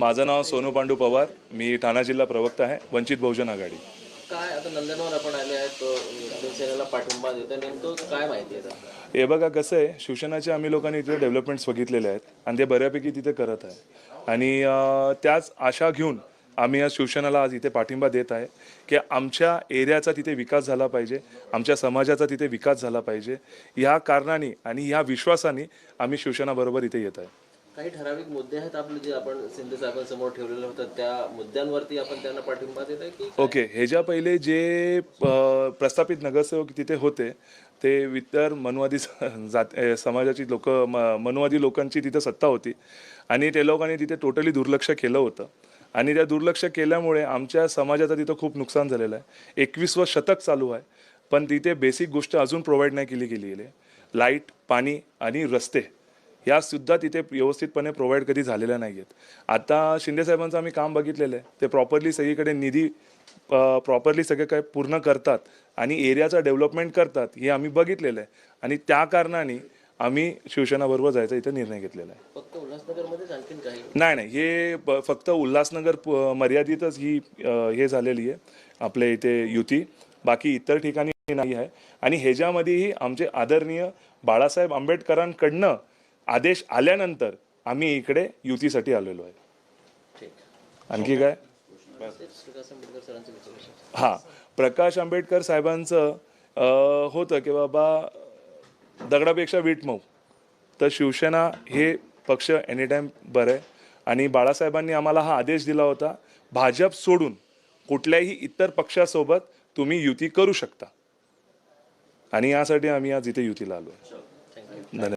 माझं नाव सोनू पांडू पवार. मी ठाणा जिल्हा प्रवक्ता आहे. वंचित बहुजन आघाडी. काय आता नंदनवर आपण आले आहेत तो शिवसेनेला पाठिंबा देतो नेमकं काय माहिती आहे आता? हे बघा कसं आहे शिवसेनाचे आम्ही लोकांनी इथे डेव्हलपमेंट्स बघितलेले आहेत आणि ते बऱ्यापैकी तिथे करत आहे. आणि त्याच आशा घेऊन आम्ही आज शिवसेनाला आज इथे पाठिंबा देत आहे की आमच्या एरियाचा तिथे विकास झाला पाहिजे आमच्या समाजाचा तिथे विकास झाला पाहिजे. ह्या कारणाने आणि ह्या विश्वासाने आम्ही शिवसेनाबरोबर इथे येत आहे. काही ठराविक मुद्दे आहेत आपले जे आपण शिंदे साहेबांसमोर ठेवलेले होतं त्या मुद्द्यांवरती आपण त्यांना पाठिंबा देत आहे की ओके ह्याच्या पहिले जे अ, प्रस्थापित नगरसेवक तिथे होते ते इतर मनुवादी स- जात अ, समाजाची लोक मनुवादी लोकांची तिथे सत्ता होती. आणि ते लोकांनी तिथे टोटली दुर्लक्ष केलं होतं. आणि त्या दुर्लक्ष केल्यामुळे आमच्या समाजाचं तिथं खूप नुकसान झालेलं आहे. एकवीसवं शतक चालू आहे पण तिथे बेसिक गोष्ट अजून प्रोव्हाइड नाही केली गेली आहे. लाइट पाणी आणि रस्ते ह्या सुद्धा तिथे व्यवस्थितपणे प्रोव्हाइड कधी झालेल्या नाही आहेत आता शिंदे साहेबांचं आम्ही काम बघितलेलं आहे. ते प्रॉपरली सगळीकडे निधी प्रॉपरली सगळे काय पूर्ण करतात आणि एरियाचं डेव्हलपमेंट करतात हे आम्ही बघितलेलं आहे. आणि त्या कारणाने आम्ही शिवसेनाबरोबर जायचा इथे निर्णय घेतलेला आहे. फक्त उल्हासनगरमध्येच नाही नाही. हे फक्त उल्हासनगर मर्यादितच ही हे झालेली आहे आपल्या इथे युती. बाकी इतर ठिकाणी नाही आहे. आणि ह्याच्यामध्येही आमचे आदरणीय बाळासाहेब आंबेडकरांकडनं आदेश आल्यानंतर आम्ही इकडे युतीसाठी आलेलो आहे. आणखी काय? हा प्रकाश आंबेडकर हां प्रकाश आंबेडकर साहेबांचं होतं की बाबा दगडापेक्षा वीट मऊ. तर शिवसेना हे पक्ष एनीटाईम बरं आहे. आणि बाळासाहेबांनी आम्हाला हा आदेश दिला होता भाजप सोडून कुठल्याही इतर पक्षासोबत तुम्ही युती करू शकता. आणि यासाठी आम्ही आज इथे युतीला आलो धन्यवाद.